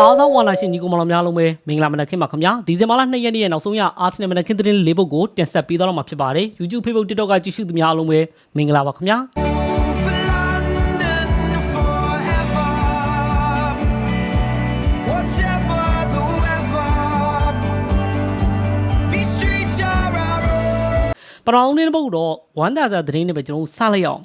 အားသောဝါလာရှင်ညီကိုမောင်နှမများလုံးပဲမင်္ဂလာမနက်ခင်းပါခင်ဗျာဒီဇင်ဘာလ2ရက်နေ့ရဲ့နောက်ဆုံးရအာဆင်နယ်မနက်ခင်းသတင်းလေးပုဒ်ကိုတင်ဆက်ပေးတော့မှာဖြစ်ပါတယ် YouTube Facebook TikTok ကကြည့်ရှုသူများအားလုံးပဲမင်္ဂလာပါခင်ဗျာ ပထမဦးနေ့တစ်ပုဒ်တော့ဝမ်ဒါဇာသတင်းတွေပဲကျွန်တော်တို့စလိုက်အောင်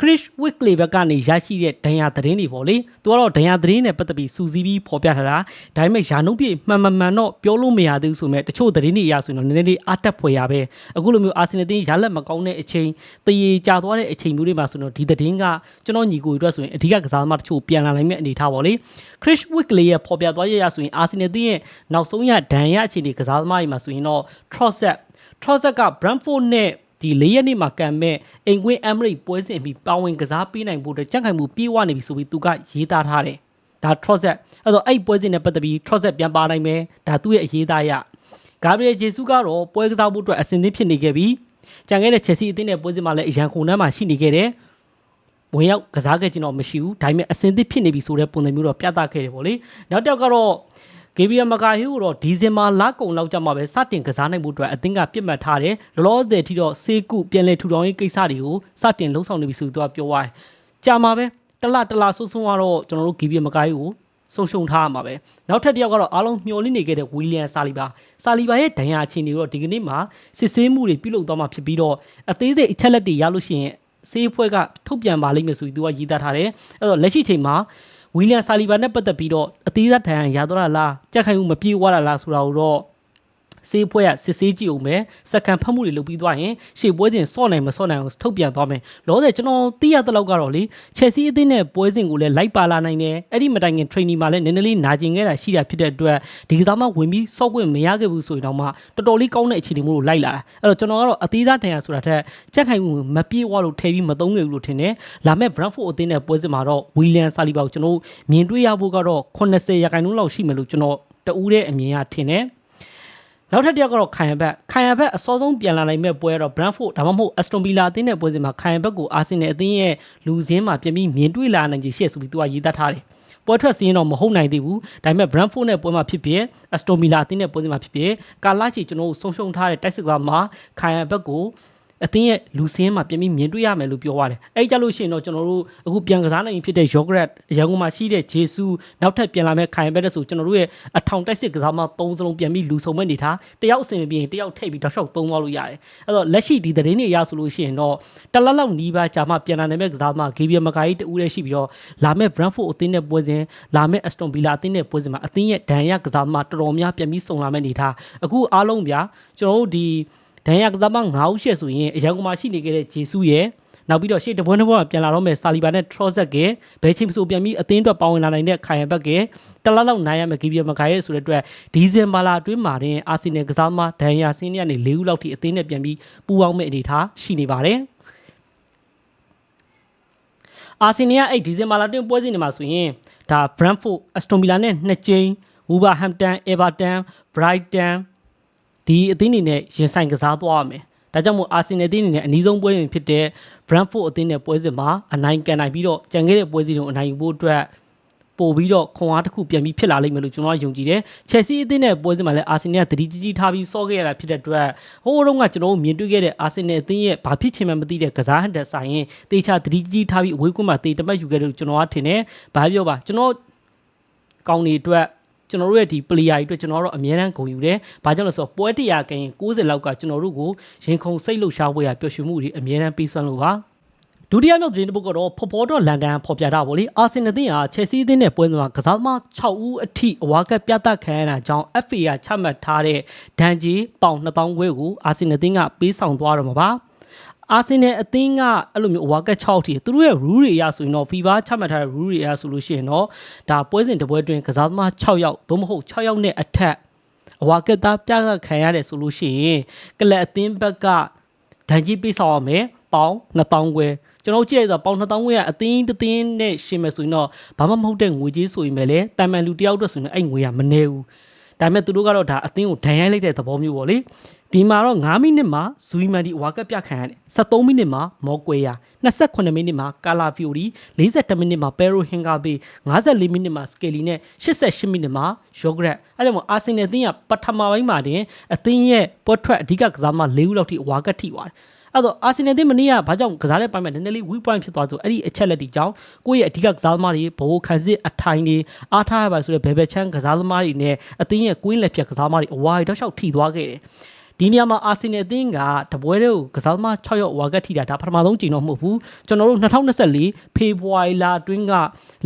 Chris Wickley ဘက်ကနေရရှိတဲ့ဒဏ်ရာသတင်းတွေပေါ့လေသူကတော့ဒဏ်ရာသတင်းနဲ့ပတ်သက်ပြီးစူးစီးပြီးဖော်ပြထားတာဒါပေမဲ့ယာနုပြည့်မှန်မှန်မှန်တော့ပြောလို့မရသေးဘူးဆိုမဲ့တချို့သတင်းတွေအရဆိုရင်တော့နည်းနည်းလေးအတက်ဖွယ်ရပဲအခုလိုမျိုးအာဆင်နယ်တင်းရလက်မကောင်းတဲ့အချိန်တရေကြာသွားတဲ့အချိန်မျိုးတွေမှာဆိုတော့ဒီသတင်းကကျွန်တော်ညီကိုတွေအတွက်ဆိုရင်အဓိကကစားသမားတချို့ပြန်လာနိုင်မယ့်အနေအထားပေါ့လေ Chris Wickley ရဲ့ဖော်ပြသွားရရဆိုရင်အာဆင်နယ်တင်းရဲ့နောက်ဆုံးရဒဏ်ရာအခြေအနေကစားသမားတွေမှာဆိုရင်တော့ Trossard Trossard က Brentford နဲ့ဒီ၄ရက်နေ့မှာကံမဲ့အိမ်ကွင်းအမရိပွဲစဉ်ပြီးပါဝင်ကစားပေးနိုင်ဖို့အတွက်ကြံ့ခိုင်မှုပြေးဝနေပြီဆိုပြီးသူကရေးသားထားတယ်။ဒါ Trossard အဲ့တော့အဲ့ပွဲစဉ်နဲ့ပတ်သက်ပြီး Trossard ပြန်ပါနိုင်မယ်။ဒါသူ့ရဲ့အရေးသားရ။ Gabriel Jesus ကတော့ပွဲကစားဖို့အတွက်အဆင်သင့်ဖြစ်နေခဲ့ပြီးကြံခဲ့တဲ့ Chelsea အသင်းနဲ့ပွဲစဉ်မှာလည်းအရန်ခုန်နှမ်းမှာရှိနေခဲ့တယ်။ဝင်ရောက်ကစားခဲ့ခြင်းတော့မရှိဘူး။ဒါပေမဲ့အဆင်သင့်ဖြစ်နေပြီဆိုတဲ့ပုံစံမျိုးတော့ပြသခဲ့တယ်ပေါ့လေ။နောက်တစ်ယောက်ကတော့ ဂေဗီယယ်မကာဟီကိုတော့ဒီဇင်ဘာလကုန်လောက်ကြမှာပဲစတင်ကစားနိုင်မှုအတွက်အသင်းကပြစ်မှတ်ထားတယ်လောလောဆယ်ထိတော့စေကုပြန်လည်ထူထောင်ရေးကိစ္စတွေကိုစတင်လှုပ်ဆောင်နေပြီဆိုတော့ပြောသွားတယ်ကြာမှာပဲတလတလဆိုးဆိုးကတော့ကျွန်တော်တို့ဂေဗီယယ်မကာဟီကိုဆုံးရှုံးထားရမှာပဲနောက်ထပ်တစ်ယောက်ကတော့အားလုံးမျှော်လင့်နေခဲ့တဲ့ဝီလီယံဆာလီဘာဆာလီဘာရဲ့ဒဏ်ရာအခြေအနေတော့ဒီကနေ့မှာစစ်ဆေးမှုတွေပြုလုပ်သွားမှာဖြစ်ပြီးတော့အသေးစိတ်အချက်လက်တွေရလို့ရှိရင်စေးဖွဲ့ကထုတ်ပြန်ပါလိမ့်မယ်ဆိုပြီးသူကရေးသားထားတယ်အဲ့တော့လက်ရှိချိန်မှာ ဝီလီယံဆာလီဘာနဲ့ပတ်သက်ပြီးတော့အသေးစားဒဏ်ရာရသွားတာလားကြက်ခိုင်မှုမပြေဝတာလားဆိုတာကိုတော့ စေးဖွဲ့ကစစ်ဆေးကြည့်အောင်ပဲစက္ကန့်ဖတ်မှုတွေလုပ်ပြီးသွားရင်ရှေ့ပွဲစဉ်စော့နိုင်မစော့နိုင်အောင်ထုတ်ပြန်သွားမယ်လောဆယ်ကျွန်တော်သိရတဲ့လောက်ကတော့လေချက်စီအသင်းနဲ့ပွဲစဉ်ကိုလည်းလိုက်ပါလာနိုင်တယ်အဲ့ဒီမတိုင်ခင် training မှာလည်းနည်းနည်းလေးနာကျင်ခဲ့တာရှိတာဖြစ်တဲ့အတွက်ဒီကစားမဝင်ပြီးစော့ခွင့်မရခဲ့ဘူးဆိုရင်တော့မှတော်တော်လေးကောင်းတဲ့အခြေအနေမျိုးကိုလိုက်လာအဲ့တော့ကျွန်တော်ကတော့အသေးစားဒဏ်ရာဆိုတာထက်ကြက်ခိုင်မှုမပြေဝလို့ထည့်ပြီးမသုံးခဲ့ဘူးလို့ထင်တယ်လာမဲ့ Brentford အသင်းနဲ့ပွဲစဉ်မှာတော့ William Saliba ကိုကျွန်တော်မြင်တွေ့ရဖို့ကတော့80ရာခိုင်နှုန်းလောက်ရှိမယ်လို့ကျွန်တော်တူးတဲ့အမြင်ကထင်တယ် နောက်ထပ်တစ်ယောက်ကတော့ခိုင်ယန်ဘက်ခိုင်ယန်ဘက်အစောဆုံးပြန်လာနိုင်မဲ့ပွဲတော့ Brentford ဒါမှမဟုတ် Aston Villa အသင်းနဲ့ပွဲစဉ်မှာခိုင်ယန်ဘက်ကိုအာဆင်နယ်အသင်းရဲ့လူစင်းမှာပြန်ပြီးမြင်တွေ့လာနိုင်ခြေရှိရဆိုပြီးသူကရေးသားထားတယ်ပွဲထွက်စင်းတော့မဟုတ်နိုင်သေးဘူးဒါပေမဲ့ Brentford နဲ့ပွဲမှာဖြစ်ဖြစ် Aston Villa အသင်းနဲ့ပွဲစဉ်မှာဖြစ်ဖြစ်ကာလာချီကျွန်တော်တို့ဆုံးရှုံးထားတဲ့တိုက်စစ်ကမှာခိုင်ယန်ဘက်ကို အသင်းရဲ့လူစင်းမှာပြန်ပြီးမြင်တွေ့ရမယ်လို့ပြောရတယ်။အဲကြလို့ရှိရင်တော့ကျွန်တော်တို့အခုပြန်ကစားနိုင်ပြီဖြစ်တဲ့ Yogurt ရန်ကုန်မှာရှိတဲ့ Jesu နောက်ထပ်ပြန်လာမဲ့ခိုင်ဘက်တဲ့ဆိုကျွန်တော်တို့ရဲ့အထောင်တိုက်စစ်ကစားမသုံးစလုံးပြန်ပြီးလူဆုံမဲ့နေထားတယောက်အစင်မပြေရင်တယောက်ထိပ်ပြီးတောက်လျှောက်သုံးသွားလို့ရတယ်။အဲ့တော့လက်ရှိဒီသတင်းတွေရဆိုလို့ရှိရင်တော့တလက်လောက်နီးပါးကြာမှပြန်လာနိုင်မဲ့ကစားမ Gabriel Magai တူဦးလည်းရှိပြီးတော့လာမဲ့ Brentford အသင်းနဲ့ပွဲစဉ်လာမဲ့ Aston Villa အသင်းနဲ့ပွဲစဉ်မှာအသင်းရဲ့ဒဏ်ရကစားမတော်တော်များပြန်ပြီးဆုံလာမဲ့နေထားအခုအားလုံးဗျာကျွန်တော်တို့ဒီ ဒဏ်ရာကစားမ9ဦးရှက်ဆိုရင်အရန်ကုန်မှာရှိနေခဲ့တဲ့ဂျေဆုရဲ့နောက်ပြီးတော့ရှေ့တပွဲတစ်ပွဲမှာပြန်လာတော့မယ်ဆာလီဘာနဲ့ထရော့ဇက်ကဘယ်ချိန်ဆိုပြန်ပြီးအသင်းအတွက်ပါဝင်လာနိုင်တဲ့ခိုင်ယန်ဘက်ကတလားလောက်နိုင်ရမယ်ဂီဘီယမဂါရဲ့ဆိုတဲ့အတွက်ဒီဇင်ဘာလအတွင်းမှာတင်အာဆီနယ်ကစားမဒဏ်ရာဆင်းရဲနေ၄ဦးလောက်ထိအသင်းနဲ့ပြန်ပြီးပူးပေါင်းမဲ့အနေအထားရှိနေပါတယ်အာဆီနယ်ကအဲ့ဒီဇင်ဘာလအတွင်းပွဲစဉ်တွေမှာဆိုရင်ဒါ Brentford Aston Villa နဲ့နှစ်ကြိမ် Wolverhampton Everton Brighton ဒီအသင်းအနေနဲ့ရင်ဆိုင်ကစားသွားရမယ်။ဒါကြောင့်မို့အာဆင်နယ်အသင်းအနေနဲ့အနည်းဆုံးပွဲဝင်ဖြစ်တဲ့ Brentford အသင်းနဲ့ပွဲစဉ်မှာအနိုင်ကန်နိုင်ပြီးတော့ကြံခဲ့တဲ့ပွဲစဉ်ကိုအနိုင်ယူဖို့အတွက်ပို့ပြီးတော့ခွန်အားတစ်ခုပြန်ပြီးဖြစ်လာလိမ့်မယ်လို့ကျွန်တော်ကယုံကြည်တယ်။ Chelsea အသင်းနဲ့ပွဲစဉ်မှာလည်းအာဆင်နယ်ကတတိကြီးကြီးထားပြီးစောခဲ့ရတာဖြစ်တဲ့အတွက်ဟိုးတုန်းကကျွန်တော်တို့မြင်တွေ့ခဲ့တဲ့အာဆင်နယ်အသင်းရဲ့ဘာဖြစ်ချင်မှမသိတဲ့ကစားဟန်တက်ဆိုင်ရင်တေချာတတိကြီးကြီးထားပြီးအဝေးကွင်းမှာတေတမတ်ယူခဲ့တယ်လို့ကျွန်တော်ကထင်တယ်။ဘာပြောပါကျွန်တော်ကောင်းနေအတွက် ကျွန်တော်တို့ရဲ့ဒီ player တွေအတွက်ကျွန်တော်တို့အများအားဂုဏ်ယူတယ်။ဘာကြောင့်လဲဆိုတော့ပွဲတရာကရင်60လောက်ကကျွန်တော်တို့ကိုရင်ခုန်စိတ်လှုပ်ရှားပွဲရပျော်ရွှင်မှုတွေအများအားပေးစွမ်းလို့ပါ။ဒုတိယမြောက်သတင်းတစ်ပုဒ်ကတော့ဖော်ဖော်တော့လန်ဒန်ဖော်ပြတာပေါ့လေအာဆင်နယ်အသင်းဟာချယ်ဆီအသင်းနဲ့ပွဲမှာကစားသမား6ဦးအထိအဝါကပြတ်တက်ခံရတာကြောင့် FA ကချမှတ်ထားတဲ့ဒဏ်ကြေးပေါင်2000ခွဲကိုအာဆင်နယ်အသင်းကပေးဆောင်သွားတော့မှာပါ။ အာဆင်နယ်အသင်းကအဲ့လိုမျိုးအဝါကတ်6ထိသူတို့ရဲ့ rule တွေအရဆိုရင်တော့ FIFA ချမှတ်ထားတဲ့ rule တွေအရဆိုလို့ရှိရင်တော့ဒါပွဲစဉ်တစ်ပွဲတွင်ကစားသမား6ယောက်သို့မဟုတ်6ယောက်နဲ့အထက်အဝါကတ်သားပြကခံရတယ်ဆိုလို့ရှိရင်ကလပ်အသင်းဘက်ကဒဏ်ကြီးပေးဆောင်ရမယ်ပေါင်2000ခွဲကျွန်တော်ကြည့်လိုက်တော့ပေါင်2000ခွဲကအသင်းတစ်သင်းနဲ့ရှင်းမယ်ဆိုရင်တော့ဘာမှမဟုတ်တဲ့ငွေကြေးဆိုရင်ပဲလေတာမန်လူတယောက်အတွက်ဆိုရင်အဲ့ငွေကမနေဘူးဒါပေမဲ့သူတို့ကတော့ဒါအသင်းကိုဒဏ်ရိုက်လိုက်တဲ့သဘောမျိုးပေါ့လေ ဒီမှာတော့9မိနစ်မှာဇူီမန်ဒီဝါကပ်ပြခံရတယ်73မိနစ်မှာမော်ကွေယာ28မိနစ်မှာကာလာဖီယိုရီ42မိနစ်မှာပယ်ရိုဟင်ဂါဘေ54မိနစ်မှာစကယ်လီနဲ့88မိနစ်မှာယောဂရက်အဲကြောင့်မို့အာဆင်နယ်အသင်းကပထမပိုင်းမှာတင်အသင်းရဲ့ပွက်ထွက်အဓိကကစားမ၄ဦးလောက်ထိဝါကပ်ထိသွားတယ်အဲ့တော့အာဆင်နယ်အသင်းမနေ့ကဘာကြောင့်ကစားတဲ့ပိုင်းမှာနည်းနည်းလေး weak point ဖြစ်သွားဆိုအဲ့ဒီအချက်လက်တွေကြောင့်ကိုယ့်ရဲ့အဓိကကစားသမားတွေဘိုးခန်းစစ်အထိုင်တွေအားထားရပါဆိုတဲ့ဘယ်ဘက်ချမ်းကစားသမားတွေနဲ့အသင်းရဲ့ကွင်းလက်ဖြတ်ကစားသမားတွေအဝါရီတော့လျှောက်ထိသွားခဲ့တယ် ဒီနေရာမှာအာဆင်နယ်အသင်းကတပွဲတည်းကိုကစားသမား6ရောက်ဝါကတ်ထိတာဒါပထမဆုံးချိန်တော့မဟုတ်ဘူးကျွန်တော်တို့2024ဖေဖော်ဝါရီလအတွင်းက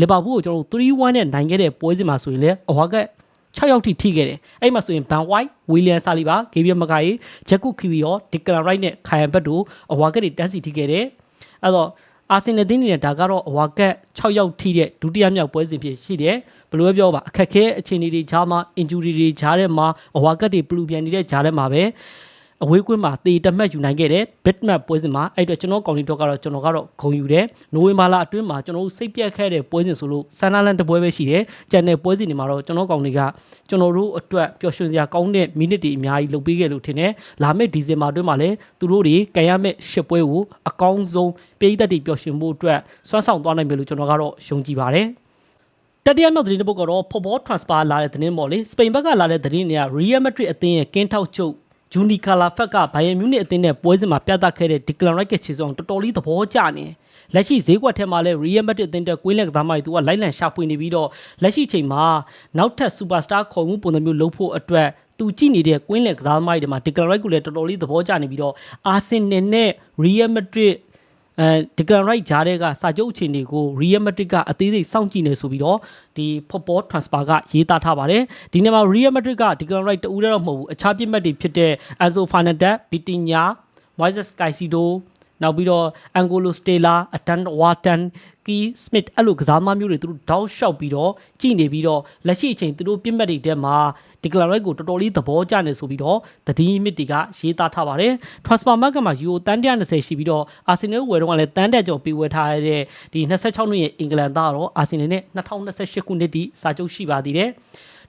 လီဗာပူးကိုကျွန်တော်တို့3-1နဲ့နိုင်ခဲ့တဲ့ပွဲစဉ်မှာဆိုရင်လည်းအဝါကတ်6ယောက်ထိထိခဲ့တယ်အဲ့မှာဆိုရင်ဘန်ဝိုက်ဝီလီယံဆာလီဘာဂေဘရီယယ်မကာယီဂျက်ကူခီဗီယောဒီကလန်ရိုက်နဲ့ခိုင်ယန်ဘတ်တို့အဝါကတ်တွေတန်းစီထိခဲ့တယ်အဲ့တော့ အာဆင်နယ်တင်းနေတဲ့ဒါကတော့အဝါကတ်6ယောက်ထိတဲ့ဒုတိယမြောက်ပွဲစဉ်ဖြစ်ရှိတယ်ဘယ်လိုပဲပြောပါအခက်ခဲအခြေအနေတွေကြားမှာ injury တွေကြားထဲမှာအဝါကတ်တွေပလူပြန်နေတဲ့ကြားထဲမှာပဲ အဝေးကွင်းမှာတေတမတ်ယူနိုင်ခဲ့တယ် bitmap ပွဲစဉ်မှာအဲ့တော့ကျွန်တော်ကောင်လေးတော့ကတော့ကျွန်တော်ကတော့ဂုံယူတယ်နိုဝင်ဘာလအတွင်းမှာကျွန်တော်တို့စိတ်ပြတ်ခဲ့တဲ့ပွဲစဉ်ဆိုလို့ဆန်နာလန်တပွဲပဲရှိတယ်ကျန်တဲ့ပွဲစဉ်တွေမှာတော့ကျွန်တော်ကောင်လေးကကျွန်တော်တို့အတွက်ပျော်ရွှင်စရာကောင်းတဲ့မိနစ်တွေအများကြီးလုပ်ပေးခဲ့လို့ထင်တယ်လာမယ့်ဒီဇင်ဘာအတွင်းမှာလည်းသူတို့တွေကန်ရမယ့်ရှစ်ပွဲကိုအကောင်းဆုံးပြည်သက်တွေပျော်ရွှင်ဖို့အတွက်စွမ်းဆောင်သွားနိုင်မယ်လို့ကျွန်တော်ကတော့ယုံကြည်ပါတယ်တတိယမြောက်သတင်းတစ်ပုဒ်ကတော့ football transfer လာတဲ့သတင်းပေါ့လေစပိန်ဘက်ကလာတဲ့သတင်းတွေက Real Madrid အသင်းရဲ့ကင်းထောက်ချုပ် ဂျူနီကာလာဖက်ကဘိုင်ယန်မြူးနစ်အသင်းနဲ့ပွဲစဉ်မှာပြသခဲ့တဲ့ဒီကလန်ရိုက်ကခြေစုံတော်တော်လေးသဘောကျနေလက်ရှိဈေးကွက်ထဲမှာလဲ Real Madrid အသင်းတက်ကွင်းလက်ကစားမတွေသူကလိုက်လံရှာဖွေနေပြီးတော့လက်ရှိချိန်မှာနောက်ထပ် superstar ခေါ်မှုပုံစံမျိုးလုပ်ဖို့အတွက်သူကြည့်နေတဲ့ကွင်းလက်ကစားသမားတွေမှာဒီကလန်ရိုက်ကိုလည်းတော်တော်လေးသဘောကျနေပြီးတော့အာဆင်နယ်နဲ့ Real Madrid အဲဒီကန်ရိုက်ဂျားတဲ့ကစာချုပ်အခြေအနေကို Real Madrid ကအသေးစိတ်စောင့်ကြည့်နေဆိုပြီးတော့ဒီ football transfer ကရေးသားထားပါတယ်ဒီနေ့မှာ Real Madrid ကဒီကန်ရိုက်တူတော့မဟုတ်ဘူးအခြားပြစ်မှတ်တွေဖြစ်တဲ့ Enzo Fernandez, Vitinha, Moises Caicedo နောက်ပြီးတော့ Angolo Stella, Atan Watan, Key Smith အဲ့လိုကစားသမားမျိုးတွေသူတို့တောက်လျှောက်ပြီးတော့ကြည်နေပြီးတော့လက်ရှိအချိန်သူတို့ပြစ်မှတ်တွေထဲမှာဒီကလရိုက်ကိုတော်တော်လေးသဘောကျနေဆိုပြီးတော့သတင်းမြစ်တွေကရေးသားထားပါတယ် transfer market မှာ euro တန်120ရှိပြီးတော့ Arsenal ဝယ်တော့ကလည်းတန်တက်ကျော်ပေးဝယ်ထားရတဲ့ဒီ26နှစ်ရဲ့အင်္ဂလန်သားတော့ Arsenal နဲ့2028ခုနှစ်ထိစာချုပ်ရှိပါသေးတယ်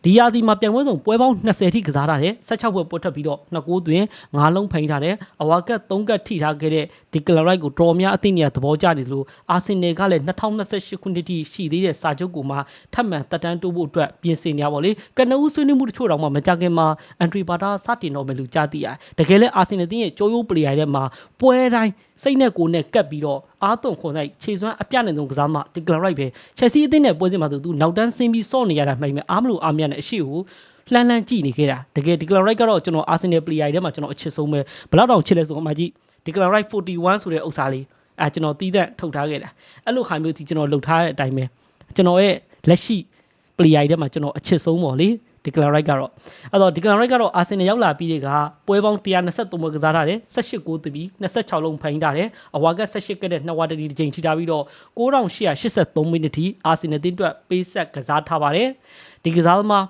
ဒီရာသီမှာပြန်ပွဲဆောင်ပွဲပေါင်း20ထိကစားထားတယ်16ပွဲပွဲထွက်ပြီးတော့2ဂိုးသွင်း9လုံးဖိန်ထားတယ်အဝါကတ်3ကတ်ထိထားခဲ့တဲ့ဒီကလရိုက်ကိုတော်များအသိဉာဏ်သဘောကျနေသလိုအာဆင်နယ်ကလည်း2028ခုနှစ်ထိရှိသေးတဲ့စာချုပ်ကိုမှထပ်မံတက်တန်းတိုးဖို့အတွက်ပြင်ဆင်နေရပါလေကနဦးဆွေးနွေးမှုတချို့တောင်မှမကြခင်မှာအန်ထရီဘာတာစတင်တော့မယ်လို့ကြားသိရတယ်တကယ်လဲအာဆင်နယ်တင်းရဲ့ကြိုးရိုးပလေယာထဲမှာပွဲတိုင်းစိတ်နဲ့ကိုယ်နဲ့ကပ်ပြီးတော့အားသွန်ခွန်ဆိုင်ခြေစွမ်းအပြနိုင်ဆုံးကစားမှဒီကလရိုက်ပဲချက်စီအသင်းနဲ့ပွဲစဉ်မှာဆိုသူနောက်တန်းဆင်းပြီးစော့နေရတာမှိုင်မဲ့အားမလို့အားမရနဲ့အရှိကိုလှမ်းလှမ်းကြည့်နေခဲ့တာတကယ်ဒီကလရိုက်ကတော့ကျွန်တော်အာဆင်နယ်ပလေယာထဲမှာကျွန်တော်အချစ်ဆုံးပဲဘယ်တော့တောင်ချစ်လဲဆိုတော့အမကြီးဒီကလရိုက်41ဆိုတဲ့ဥစ္စာလေးအဲကျွန်တော်တီးသက်ထုတ်ထားခဲ့တာအဲ့လိုဟာမျိုးဒီကျွန်တော်လှုပ်ထားတဲ့အတိုင်းပဲကျွန်တော်ရဲ့လက်ရှိ player တွေထဲမှာကျွန်တော်အချစ်ဆုံးပေါ့လေ ဒီကလရိုက်ကတော့အဲ့တော့ဒီကလရိုက်ကတော့အာဆင်နယ်ရောက်လာပြီးတဲ့ကပွဲပေါင်း123ပွဲကစားထားတယ်18ဂိုးသွင်းပြီး26လုံးဖိုင်ထားတယ်အဝါက18ကတဲ့နှစ်ဝါတတီတစ်ချိန်ထိထားပြီးတော့9883မိနစ်ထိအာဆင်နယ်တင်းအတွက်ပေးဆက်ကစားထားပါတယ်ဒီကစားသမား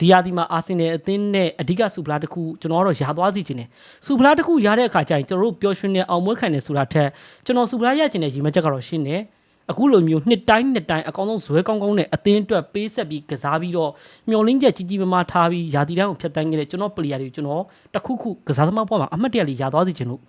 ဒီယာဒီမှာအာဆင်နယ်အသင်းနဲ့အဓိကစူပလာတစ်ခုကျွန်တော်ကတော့ယာသွားစီခြင်းတယ်စူပလာတစ်ခုရတဲ့အခါကျရင်ကျွန်တော်တို့ပျော်ရွှင်နေအောင်မွေးခံနေဆိုတာထက်ကျွန်တော်စူပလာရခြင်းတဲ့ရီမချက်ကတော့ရှင်းတယ် အခုလိုမျိုးနှစ်တိုင်းနှစ်တိုင်းအကောင်းဆုံးဇွဲကောင်းကောင်းနဲ့အသင်းအတွက်ပေးဆက်ပြီးကစားပြီးတော့မျောလင်းချက်ကြီးကြီးမားမားထားပြီးယာတီတန်းကိုဖျက်တမ်းခဲ့တဲ့ကျွန်တော်ပလီယာတွေကျွန်တော်တခုခုကစားသမားဘွားမှာအမှတ်တရလေးယာသွားစီခြင်းလို့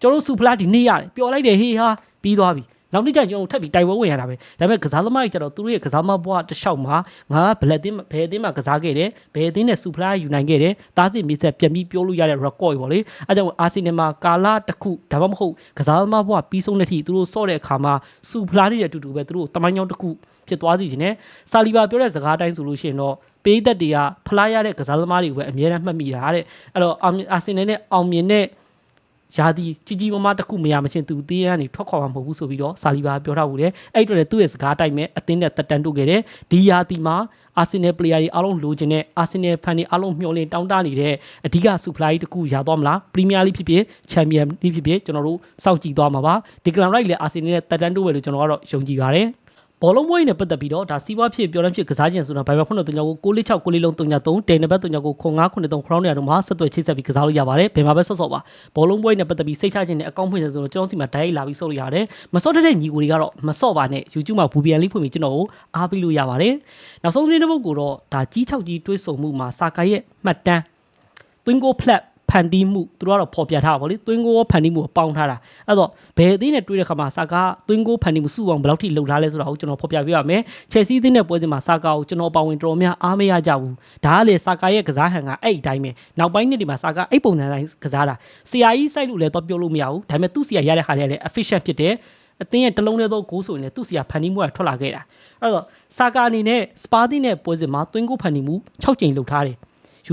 ကျွန်တော်တို့စူပလာဒီနေ့ရတယ်ပျော်လိုက်တယ်ဟေးဟာပြီးသွားပြီ နောက်နေ့ကျရင်ကျွန်တော်ထပ်ပြီးတိုက်ပွဲဝင်ရတာပဲဒါပေမဲ့ကစားသမားကြီးကျတော့သူတို့ရဲ့ကစားသမားဘွားတစ်လျှောက်မှာငါကဘလက်တင်းဘယ်အသင်းမှာကစားခဲ့တယ်ဘယ်အသင်းနဲ့စူပလာယူနိုင်ခဲ့တယ်တားစစ်မီးဆက်ပြန်ပြီးပြောလို့ရတဲ့ record ပေါ့လေအဲကြောင့်အာဆင်နယ်မှာကာလာတစ်ခုဒါမှမဟုတ်ကစားသမားဘွားပြီးဆုံးတဲ့အထိသူတို့စော့တဲ့အခါမှာစူပလာနဲ့အတူတူပဲသူတို့တမိုင်းကြောင်းတစ်ခုဖြစ်သွားစီခြင်းနဲ့ဆာလီဘာပြောတဲ့စကားအတိုင်းဆိုလို့ရှိရင်တော့ပေးသက်တွေကဖလားရတဲ့ကစားသမားတွေပဲအများနဲ့မှတ်မိတာတဲ့အဲ့တော့အာဆင်နယ်နဲ့အောင်မြင်တဲ့ ယာဒီကြီးကြီးမားမားတစ်ခုမရမချင်းသူသေးရကနေထွက်ခွာမှာမဟုတ်ဘူးဆိုပြီးတော့ဆာလီဘာပြောထားဘူးလေအဲ့အတွက်လည်းသူ့ရဲ့စကားတိုက်မဲ့အသင်းနဲ့တက်တန်တိုးခဲ့တယ်ဒီယာဒီမှာအာဆင်နယ်ပလေယာတွေအားလုံးလိုချင်တဲ့အာဆင်နယ်ဖန်တွေအားလုံးမျှော်လင့်တောင်းတနေတဲ့အဓိကစူပလာကြီးတစ်ခုရသွားမလားပရီးမီးယားလိဖြစ်ဖြစ်ချန်ပီယံလိဖြစ်ဖြစ်ကျွန်တော်တို့စောင့်ကြည့်သွားမှာပါဒီကလန်ရိုက်လည်းအာဆင်နယ်နဲ့တက်တန်တိုးပဲလို့ကျွန်တော်ကတော့ယုံကြည်ပါတယ် ဘောလုံးပွဲနဲ့ပတ်သက်ပြီးတော့ဒါစီးပွားဖြစ်ပြောလမ်းဖြစ်ကစားခြင်းဆိုတာဘိုင်ဘယ်ခုနတုံညာကို646 6လေးလုံးတုံညာ3တေနဘတ်တုံညာကို0993ခရောင်းနေရတော့မှဆက်သွယ်ချိတ်ဆက်ပြီးကစားလို့ရပါတယ်ဘယ်မှာပဲဆော့ဆော့ပါဘောလုံးပွဲနဲ့ပတ်သက်ပြီးစိတ်ချခြင်းနဲ့အကောင့်ဖွင့်တယ်ဆိုတော့ကျွန်တော်စီမှာဓာတ်ရိုက်လာပြီးဆော့လို့ရတယ်မဆော့တဲ့ညီကိုတွေကတော့မဆော့ပါနဲ့ YouTube မှာဘူပြန်လေးဖွင့်ပြီးကျွန်တော်ကိုအားပေးလို့ရပါတယ်နောက်ဆုံးသတင်းတစ်ပုဒ်ကိုတော့ဒါကြီး6ကြီးတွေးဆုံမှုမှာစာကာရဲ့မှတ်တမ်း Twingo Plat ဖန်တီးမှုသူတို့ကတော့ပေါ်ပြထားတာဗောလေသွင်းကိုဖန်တီးမှုကိုပေါင်းထားတာအဲ့တော့ဘယ်အသင်းနဲ့တွေ့တဲ့ခါမှာဆာကာသွင်းကိုဖန်တီးမှုစုအောင်ဘယ်လောက်ထိလှုပ်ထားလဲဆိုတာကိုကျွန်တော်ဖော်ပြပေးပါမယ်ချယ်ဆီအသင်းနဲ့ပွဲစဉ်မှာဆာကာကိုကျွန်တော်ပါဝင်တော်များအားမရကြဘူးဒါကလေဆာကာရဲ့ကစားဟန်ကအဲ့ဒီတိုင်းပဲနောက်ပိုင်းနှစ်ဒီမှာဆာကာအဲ့ပုံစံတိုင်းကစားတာဆရာကြီးစိုက်လို့လည်းတော့ပြောလို့မရဘူးဒါပေမဲ့သူ့ဆရာရတဲ့ခါလေးလည်း efficient ဖြစ်တယ်အသင်းရဲ့တလုံးလေးသောဂိုးဆိုရင်လည်းသူ့ဆရာဖန်တီးမှုကထွက်လာခဲ့တာအဲ့တော့ဆာကာအနေနဲ့စပါတီနဲ့ပွဲစဉ်မှာသွင်းကိုဖန်တီးမှု6ကြိမ်လှုပ်ထားတယ်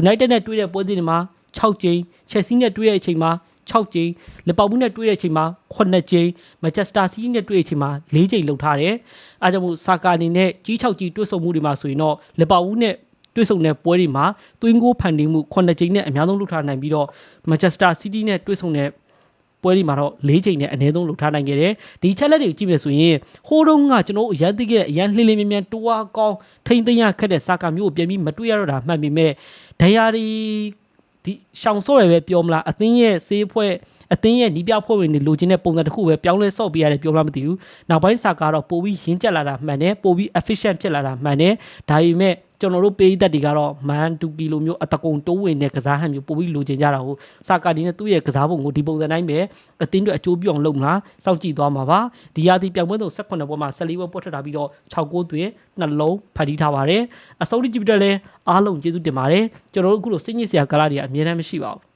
United နဲ့တွေ့တဲ့ပွဲစဉ်တွေမှာ 6ကြိမ် Chelsea နဲ့တွေ့တဲ့အချိန်မှာ6ကြိမ်လီဗာပူးနဲ့တွေ့တဲ့အချိန်မှာ9ကြိမ် Manchester City နဲ့တွေ့တဲ့အချိန်မှာ4ကြိမ်လှုပ်ထားတယ်။အဲဒါကြောင့်မို့ဆာကာအနေနဲ့ကြီး6ကြီးတွေ့ဆုံမှုတွေမှာဆိုရင်တော့လီဗာပူးနဲ့တွေ့ဆုံတဲ့ပွဲတွေမှာသွင်းကိုဖန်တီးမှု9ကြိမ်နဲ့အများဆုံးလှုပ်ထားနိုင်ပြီးတော့ Manchester City နဲ့တွေ့ဆုံတဲ့ပွဲဒီမှာတော့၄ချိန်နဲ့အနည်းဆုံးလှုပ်ထားနိုင်ခဲ့တယ်ဒီချက်လက်တွေကိုကြည့်မယ်ဆိုရင်ဟိုးတုန်းကကျွန်တော်တို့အရန်သိခဲ့တဲ့အရန်လှင်းလင်းမြန်းမြန်းတိုးအားကောင်းထိမ့်သိမ်းရခက်တဲ့စာကာမျိုးကိုပြန်ပြီးမတွေ့ရတော့တာမှတ်ပေမဲ့ဒဏ်ရာတွေ ဒီရှောင်ဆော့ရပဲပြောမလားအသင်းရဲ့ဆေးဖွဲ့ အသင်းရဲ့နီးပြဖွဲ့ဝင်တွေလိုချင်တဲ့ပုံစံတစ်ခုပဲပြောင်းလဲဆော့ပေးရတယ်ပြောမှမသိဘူးနောက်ပိုင်းစာကာတော့ပိုပြီးရင်းကျက်လာတာမှန်တယ်ပိုပြီး efficient ဖြစ်လာတာမှန်တယ်ဒါပေမဲ့ကျွန်တော်တို့ပေးသက်တွေကတော့မန်တူကီလိုမျိုးအတကုံတိုးဝင်တဲ့ကစားဟန်မျိုးပိုပြီးလိုချင်ကြတာဟုတ်စာကာဒီနဲ့သူ့ရဲ့ကစားပုံကိုဒီပုံစံတိုင်းပဲအသင်းတွေအကျိုးပြုအောင်လုပ်မလားစောင့်ကြည့်သွားမှာပါဒီရာသီပြိုင်ပွဲသုံး18ပွဲမှာ14ပွဲပွတ်ထွက်တာပြီးတော့6ဂိုးသွင်းနှလုံးဖန်တီးထားပါတယ်အဆုံးထိကြည့်ပြီးတော့လဲအားလုံးကျေးဇူးတင်ပါတယ်ကျွန်တော်တို့အခုလိုစိတ်ညစ်စရာကာလတွေအများတမ်းမရှိပါဘူး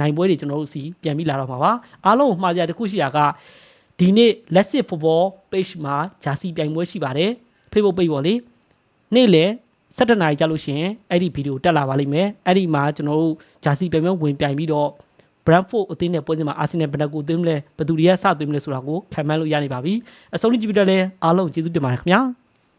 နိုင်ပွဲတွေကျွန်တော်တို့စီပြန်ပြီးလာတော့မှာပါအားလုံးကိုမှားကြတစ်ခုရှိတာကဒီနေ့ Let's It Football page မှာဂျာစီပြိုင်ပွဲရှိပါတယ် Facebook page ပေါ့လေနေ့လေ17နာရီကြာလို့ရှိရင်အဲ့ဒီဗီဒီယိုတက်လာပါလိမ့်မယ်အဲ့ဒီမှာကျွန်တော်တို့ဂျာစီပြိုင်ပွဲဝင်ပြိုင်ပြီးတော့ Brentford အသင်းနဲ့ပွဲစဉ်မှာအာဆင်နယ်ဘယ်နှကိုသွင်းမလဲဘယ်သူတွေကစသွင်းမလဲဆိုတာကိုခံမှန်းလို့ရနေပါပြီအဆုံးထိကြည့်ပြီးတော့လဲအားလုံးကျေးဇူးတင်ပါတယ်ခင်ဗျာ